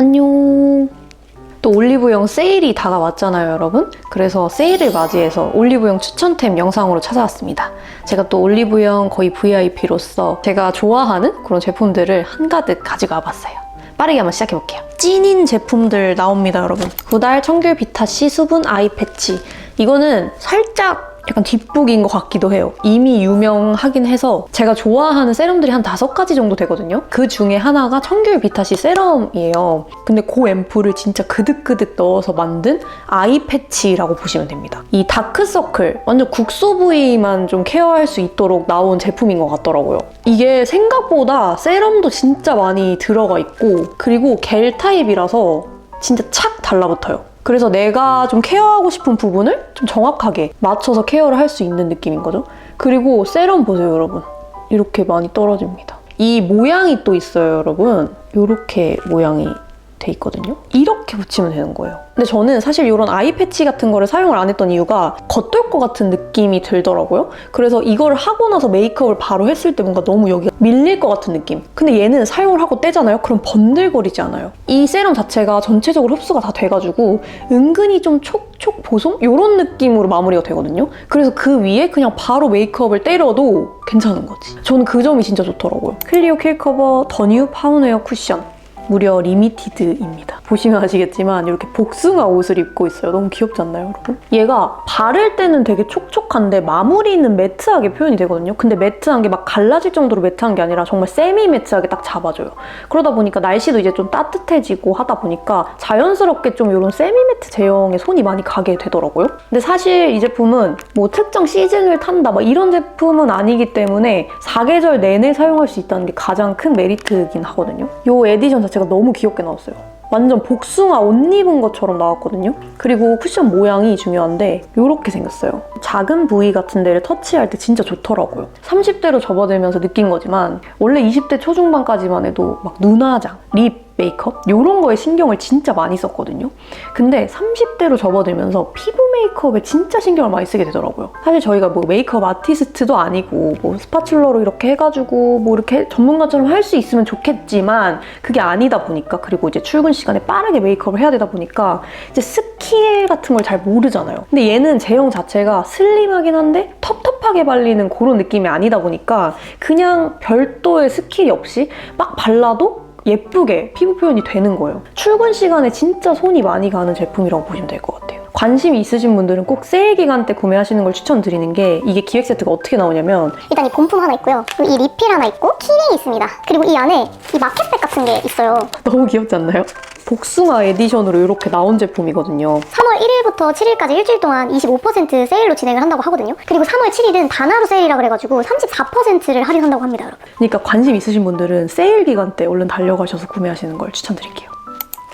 안녕. 또 올리브영 세일이 다가왔잖아요, 여러분. 그래서 세일을 맞이해서 올리브영 추천템 영상으로 찾아왔습니다. 제가 또 올리브영 거의 VIP로서 제가 좋아하는 그런 제품들을 한가득 가지고 와봤어요. 빠르게 한번 시작해볼게요. 찐인 제품들 나옵니다, 여러분. 구달 청귤 비타C 수분 아이 패치. 이거는 살짝 약간 뒷북인 것 같기도 해요. 이미 유명하긴 해서 제가 좋아하는 세럼들이 한 다섯 가지 정도 되거든요. 그 중에 하나가 청귤 비타시 세럼이에요. 근데 그 앰플을 진짜 그득그득 넣어서 만든 아이 패치라고 보시면 됩니다. 이 다크서클, 완전 국소 부위만 좀 케어할 수 있도록 나온 제품인 것 같더라고요. 이게 생각보다 세럼도 진짜 많이 들어가 있고 그리고 겔 타입이라서 진짜 착 달라붙어요. 그래서 내가 좀 케어하고 싶은 부분을 좀 정확하게 맞춰서 케어를 할 수 있는 느낌인 거죠. 그리고 세럼 보세요, 여러분. 이렇게 많이 떨어집니다. 이 모양이 또 있어요, 여러분. 이렇게 모양이 돼 있거든요. 이렇게 붙이면 되는 거예요. 근데 저는 사실 이런 아이 패치 같은 거를 사용을 안 했던 이유가 겉돌 것 같은 느낌이 들더라고요. 그래서 이걸 하고 나서 메이크업을 바로 했을 때 뭔가 너무 여기가 밀릴 것 같은 느낌. 근데 얘는 사용을 하고 떼잖아요? 그럼 번들거리지 않아요. 이 세럼 자체가 전체적으로 흡수가 다 돼가지고 은근히 좀 촉촉 보송? 이런 느낌으로 마무리가 되거든요. 그래서 그 위에 그냥 바로 메이크업을 때려도 괜찮은 거지. 저는 그 점이 진짜 좋더라고요. 클리오 킬 커버 더뉴 파운웨어 쿠션. 무려 리미티드입니다. 보시면 아시겠지만 이렇게 복숭아 옷을 입고 있어요. 너무 귀엽지 않나요, 여러분? 얘가 바를 때는 되게 촉촉한데 마무리는 매트하게 표현이 되거든요. 근데 매트한 게 막 갈라질 정도로 매트한 게 아니라 정말 세미 매트하게 딱 잡아줘요. 그러다 보니까 날씨도 이제 좀 따뜻해지고 하다 보니까 자연스럽게 좀 이런 세미 매트 제형에 손이 많이 가게 되더라고요. 근데 사실 이 제품은 뭐 특정 시즌을 탄다 막 이런 제품은 아니기 때문에 사계절 내내 사용할 수 있다는 게 가장 큰 메리트이긴 하거든요. 이 에디션 자체가 너무 귀엽게 나왔어요. 완전 복숭아 옷 입은 것처럼 나왔거든요. 그리고 쿠션 모양이 중요한데 이렇게 생겼어요. 작은 부위 같은 데를 터치할 때 진짜 좋더라고요. 30대로 접어들면서 느낀 거지만 원래 20대 초중반까지만 해도 막 눈화장, 립, 메이크업 이런 거에 신경을 진짜 많이 썼거든요. 근데 30대로 접어들면서 피부 메이크업에 진짜 신경을 많이 쓰게 되더라고요. 사실 저희가 뭐 메이크업 아티스트도 아니고 뭐 스파츌러로 이렇게 해가지고 뭐 이렇게 전문가처럼 할 수 있으면 좋겠지만 그게 아니다 보니까 그리고 이제 출근 시간에 빠르게 메이크업을 해야 되다 보니까 이제 스킬 같은 걸 잘 모르잖아요. 근데 얘는 제형 자체가 슬림하긴 한데 텁텁하게 발리는 그런 느낌이 아니다 보니까 그냥 별도의 스킬이 없이 막 발라도 예쁘게 피부 표현이 되는 거예요. 출근 시간에 진짜 손이 많이 가는 제품이라고 보시면 될 것 같아요. 관심이 있으신 분들은 꼭 세일 기간 때 구매하시는 걸 추천드리는 게 이게 기획 세트가 어떻게 나오냐면 일단 이 본품 하나 있고요. 그리고 이 리필 하나 있고 키링이 있습니다. 그리고 이 안에 이 마켓백 같은 게 있어요. 너무 귀엽지 않나요? 복숭아 에디션으로 이렇게 나온 제품이거든요. 3월 1일부터 7일까지 일주일 동안 25% 세일로 진행을 한다고 하거든요. 그리고 3월 7일은 단하루 세일이라 그래가지고 34%를 할인한다고 합니다, 여러분. 그러니까 관심 있으신 분들은 세일 기간 때 얼른 달려가셔서 구매하시는 걸 추천드릴게요.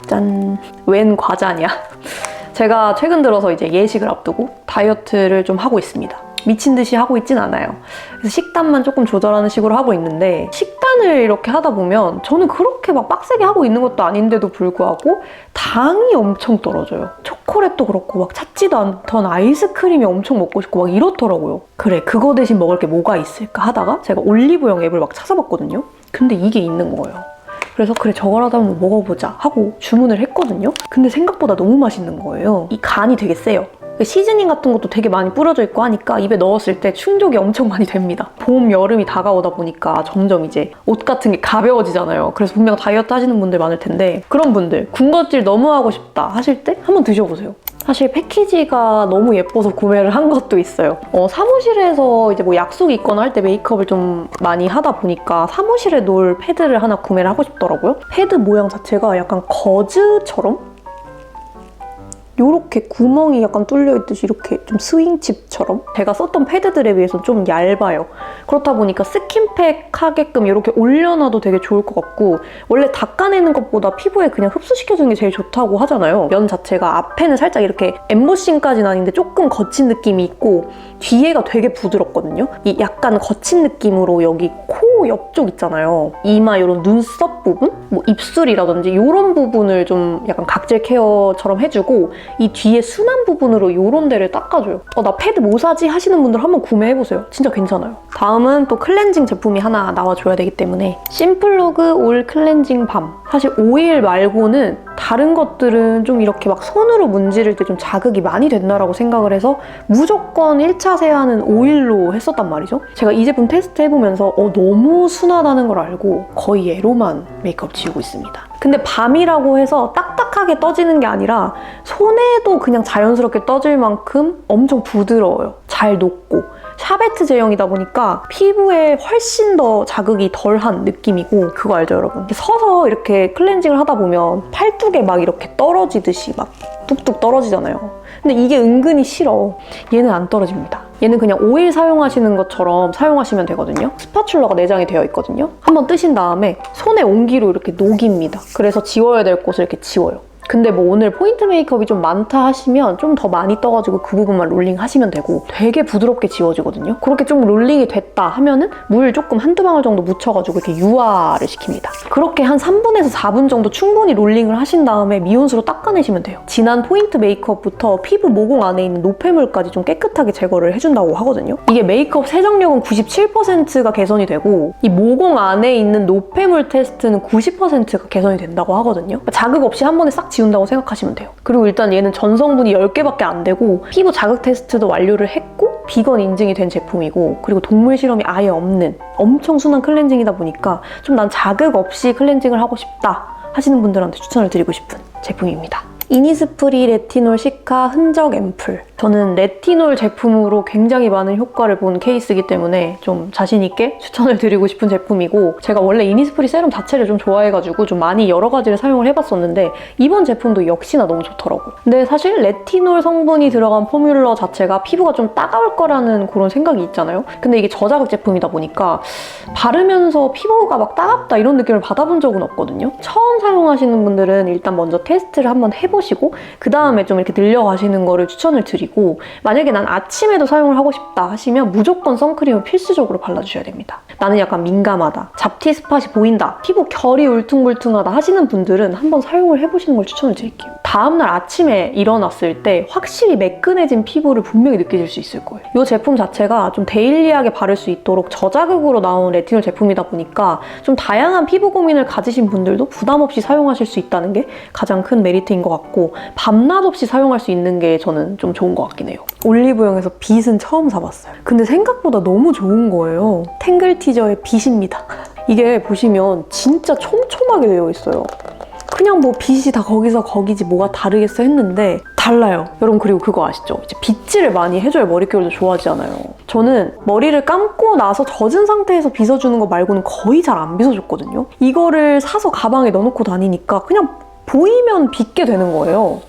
짠! 웬 과자냐? 제가 최근 들어서 이제 예식을 앞두고 다이어트를 좀 하고 있습니다. 미친 듯이 하고 있진 않아요. 그래서 식단만 조금 조절하는 식으로 하고 있는데 식단을 이렇게 하다 보면 저는 그렇게 막 빡세게 하고 있는 것도 아닌데도 불구하고 당이 엄청 떨어져요. 초콜릿도 그렇고 막 찾지도 않던 아이스크림이 엄청 먹고 싶고 막 이렇더라고요. 그래 그거 대신 먹을 게 뭐가 있을까 하다가 제가 올리브영 앱을 막 찾아봤거든요. 근데 이게 있는 거예요. 그래서 그래 저거라도 한번 먹어보자 하고 주문을 했거든요. 근데 생각보다 너무 맛있는 거예요. 이 간이 되게 세요. 그 시즈닝 같은 것도 되게 많이 뿌려져 있고 하니까 입에 넣었을 때 충족이 엄청 많이 됩니다. 봄, 여름이 다가오다 보니까 점점 이제 옷 같은 게 가벼워지잖아요. 그래서 분명 다이어트 하시는 분들 많을 텐데 그런 분들 군것질 너무 하고 싶다 하실 때 한번 드셔보세요. 사실 패키지가 너무 예뻐서 구매를 한 것도 있어요. 어, 사무실에서 이제 뭐 약속이 있거나 할 때 메이크업을 좀 많이 하다 보니까 사무실에 놓을 패드를 하나 구매를 하고 싶더라고요. 패드 모양 자체가 약간 거즈처럼 이렇게 구멍이 약간 뚫려 있듯이 이렇게 좀 스윙칩처럼 제가 썼던 패드들에 비해서 좀 얇아요. 그렇다 보니까 스킨팩 하게끔 이렇게 올려놔도 되게 좋을 것 같고 원래 닦아내는 것보다 피부에 그냥 흡수시켜주는 게 제일 좋다고 하잖아요. 면 자체가 앞에는 살짝 이렇게 엠보싱까지는 아닌데 조금 거친 느낌이 있고 뒤에가 되게 부드럽거든요. 이 약간 거친 느낌으로 여기 코 옆쪽 있잖아요. 이마 이런 눈썹 부분, 뭐 입술이라든지 이런 부분을 좀 약간 각질 케어처럼 해주고 이 뒤에 순한 부분으로 이런 데를 닦아줘요. 어, 나 패드 뭐 사지 하시는 분들 한번 구매해보세요. 진짜 괜찮아요. 다음은 또 클렌징 제품이 하나 나와줘야 되기 때문에 심플로그 올 클렌징 밤 사실 오일 말고는 다른 것들은 좀 이렇게 막 손으로 문지를 때 좀 자극이 많이 된다라고 생각을 해서 무조건 1차 세안은 오일로 했었단 말이죠. 제가 이 제품 테스트 해보면서 어, 너무 순하다는 걸 알고 거의 얘로만 메이크업 지우고 있습니다. 근데 밤이라고 해서 딱딱하게 떠지는 게 아니라 손에도 그냥 자연스럽게 떠질 만큼 엄청 부드러워요. 잘 녹고. 샤베트 제형이다 보니까 피부에 훨씬 더 자극이 덜한 느낌이고 그거 알죠 여러분? 서서 이렇게 클렌징을 하다 보면 팔뚝에 막 이렇게 떨어지듯이 막 뚝뚝 떨어지잖아요. 근데 이게 은근히 싫어. 얘는 안 떨어집니다. 얘는 그냥 오일 사용하시는 것처럼 사용하시면 되거든요. 스파츌러가 내장이 되어 있거든요. 한번 뜨신 다음에 손에 온기로 이렇게 녹입니다. 그래서 지워야 될 곳을 이렇게 지워요. 근데 뭐 오늘 포인트 메이크업이 좀 많다 하시면 좀 더 많이 떠가지고 그 부분만 롤링 하시면 되고 되게 부드럽게 지워지거든요. 그렇게 좀 롤링이 됐다 하면은 물 조금 한두 방울 정도 묻혀가지고 이렇게 유화를 시킵니다. 그렇게 한 3분에서 4분 정도 충분히 롤링을 하신 다음에 미온수로 닦아내시면 돼요. 진한 포인트 메이크업부터 피부 모공 안에 있는 노폐물까지 좀 깨끗하게 제거를 해준다고 하거든요. 이게 메이크업 세정력은 97%가 개선이 되고 이 모공 안에 있는 노폐물 테스트는 90%가 개선이 된다고 하거든요. 자극 없이 한 번에 싹 지운다고 생각하시면 돼요. 그리고 일단 얘는 전성분이 10개밖에 안 되고 피부 자극 테스트도 완료를 했고 비건 인증이 된 제품이고 그리고 동물 실험이 아예 없는 엄청 순한 클렌징이다 보니까 좀 난 자극 없이 클렌징을 하고 싶다 하시는 분들한테 추천을 드리고 싶은 제품입니다. 이니스프리 레티놀 시카 흔적 앰플. 저는 레티놀 제품으로 굉장히 많은 효과를 본 케이스이기 때문에 좀 자신 있게 추천을 드리고 싶은 제품이고 제가 원래 이니스프리 세럼 자체를 좀 좋아해가지고 좀 많이 여러 가지를 사용을 해봤었는데 이번 제품도 역시나 너무 좋더라고요. 근데 사실 레티놀 성분이 들어간 포뮬러 자체가 피부가 좀 따가울 거라는 그런 생각이 있잖아요. 근데 이게 저자극 제품이다 보니까 바르면서 피부가 막 따갑다 이런 느낌을 받아본 적은 없거든요. 처음 사용하시는 분들은 일단 먼저 테스트를 한번 해보시고 그 다음에 좀 이렇게 늘려가시는 거를 추천을 드리고 만약에 난 아침에도 사용을 하고 싶다 하시면 무조건 선크림을 필수적으로 발라주셔야 됩니다. 나는 약간 민감하다, 잡티 스팟이 보인다, 피부 결이 울퉁불퉁하다 하시는 분들은 한번 사용을 해보시는 걸 추천을 드릴게요. 다음날 아침에 일어났을 때 확실히 매끈해진 피부를 분명히 느끼실 수 있을 거예요. 이 제품 자체가 좀 데일리하게 바를 수 있도록 저자극으로 나온 레티놀 제품이다 보니까 좀 다양한 피부 고민을 가지신 분들도 부담 없이 사용하실 수 있다는 게 가장 큰 메리트인 것 같고 밤낮 없이 사용할 수 있는 게 저는 좀 좋은 것 같긴 해요. 올리브영에서 빗은 처음 사봤어요. 근데 생각보다 너무 좋은 거예요. 탱글 티저의 빗입니다. 이게 보시면 진짜 촘촘하게 되어 있어요. 그냥 뭐 빗이 다 거기서 거기지 뭐가 다르겠어 했는데 달라요. 여러분 그리고 그거 아시죠? 이제 빗질을 많이 해줘야 머릿결도 좋아지잖아요. 저는 머리를 감고 나서 젖은 상태에서 빗어주는 거 말고는 거의 잘 안 빗어줬거든요. 이거를 사서 가방에 넣어놓고 다니니까 그냥 보이면 빗게 되는 거예요.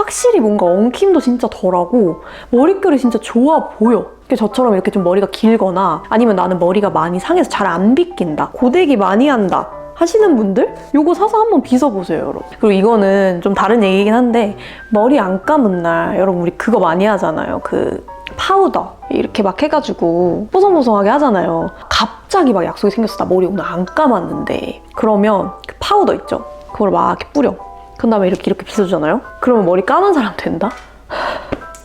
확실히 뭔가 엉킴도 진짜 덜하고 머릿결이 진짜 좋아 보여. 저처럼 이렇게 좀 머리가 길거나 아니면 나는 머리가 많이 상해서 잘 안 빗긴다. 고데기 많이 한다. 하시는 분들 이거 사서 한번 빗어보세요 여러분 그리고 이거는 좀 다른 얘기긴 한데 머리 안 감은 날 여러분 우리 그거 많이 하잖아요 그 파우더 이렇게 막 해가지고 뽀송뽀송하게 하잖아요 갑자기 막 약속이 생겼어 나 머리 오늘 안 감았는데 그러면 그 파우더 있죠 그걸 막 이렇게 뿌려 그 다음에 이렇게 이렇게 빗어주잖아요? 그러면 머리 감은 사람 된다?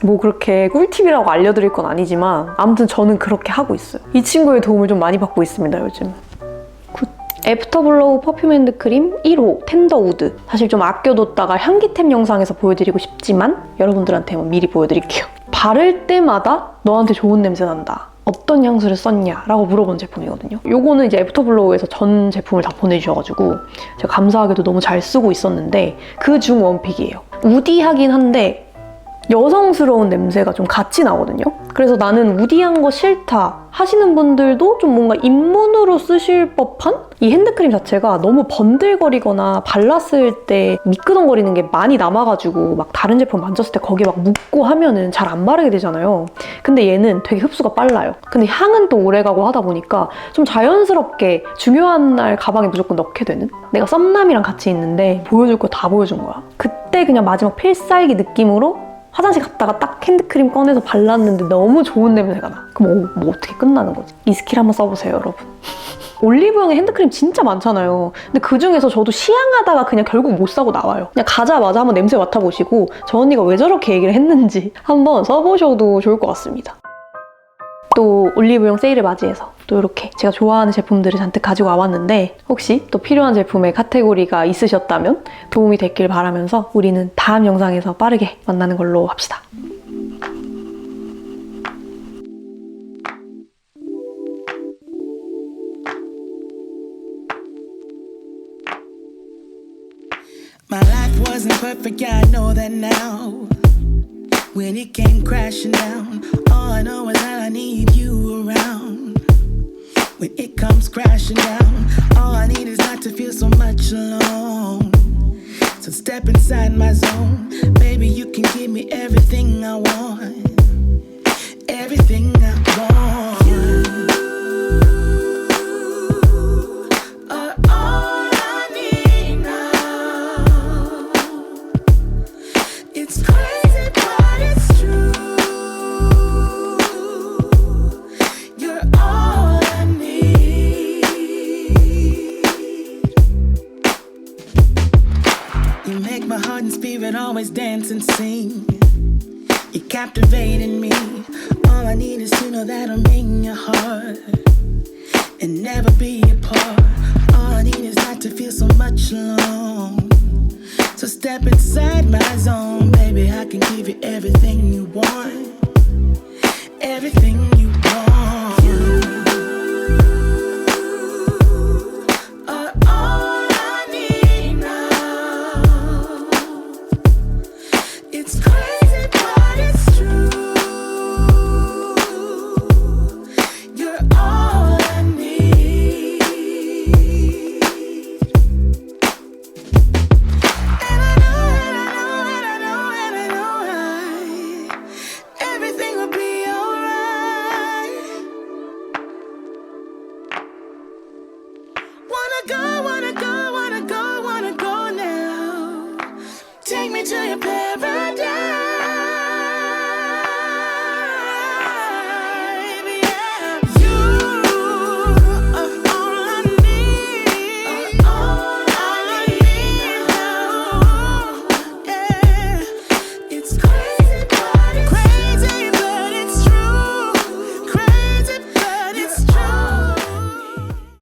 뭐 그렇게 꿀팁이라고 알려드릴 건 아니지만 아무튼 저는 그렇게 하고 있어요. 이 친구의 도움을 좀 많이 받고 있습니다 요즘. 애프터블로우 퍼퓸 핸드 크림 1호 텐더우드. 사실 좀 아껴뒀다가 향기템 영상에서 보여드리고 싶지만 여러분들한테 미리 보여드릴게요. 바를 때마다 너한테 좋은 냄새 난다 어떤 향수를 썼냐 라고 물어본 제품이거든요 요거는 이제 애프터블로우에서 전 제품을 다 보내주셔가지고 제가 감사하게도 너무 잘 쓰고 있었는데 그 중 원픽이에요 우디하긴 한데 여성스러운 냄새가 좀 같이 나거든요. 그래서 나는 우디한 거 싫다 하시는 분들도 좀 뭔가 입문으로 쓰실 법한 이 핸드크림 자체가 너무 번들거리거나 발랐을 때 미끄덩거리는 게 많이 남아가지고 막 다른 제품 만졌을 때 거기에 막 묻고 하면은 잘 안 바르게 되잖아요. 근데 얘는 되게 흡수가 빨라요. 근데 향은 또 오래가고 하다 보니까 좀 자연스럽게 중요한 날 가방에 무조건 넣게 되는? 내가 썸남이랑 같이 있는데 보여줄 거 다 보여준 거야. 그때 그냥 마지막 필살기 느낌으로 화장실 갔다가 딱 핸드크림 꺼내서 발랐는데 너무 좋은 냄새가 나. 그럼 어, 뭐 어떻게 끝나는 거지? 이 스킬 한번 써보세요, 여러분. 올리브영에 핸드크림 진짜 많잖아요. 근데 그 중에서 저도 시향하다가 그냥 결국 못 사고 나와요. 그냥 가자마자 한번 냄새 맡아보시고 저 언니가 왜 저렇게 얘기를 했는지 한번 써보셔도 좋을 것 같습니다. 또또 올리브영 세일을 맞이해서 또 이렇게 제가 좋아하는 제품들을 잔뜩 가지고 와봤는데 혹시 또 필요한 제품의 카테고리가 있으셨다면 도움이 됐길 바라면서 우리는 다음 영상에서 빠르게 만나는 걸로 합시다. My life wasn't perfect, yeah, I know that now. When it came crashing down, all I know is that I need you around. When it comes crashing down, all I need is not to feel so much alone. So step inside my zone, baby, you can give me everything I want. Everything I want. Spirit always dance and sing. You're captivating me. All I need is to know that I'm in your heart and never be apart. All I need is not to feel so much alone. So step inside my zone, baby. I can give you everything you want, everything you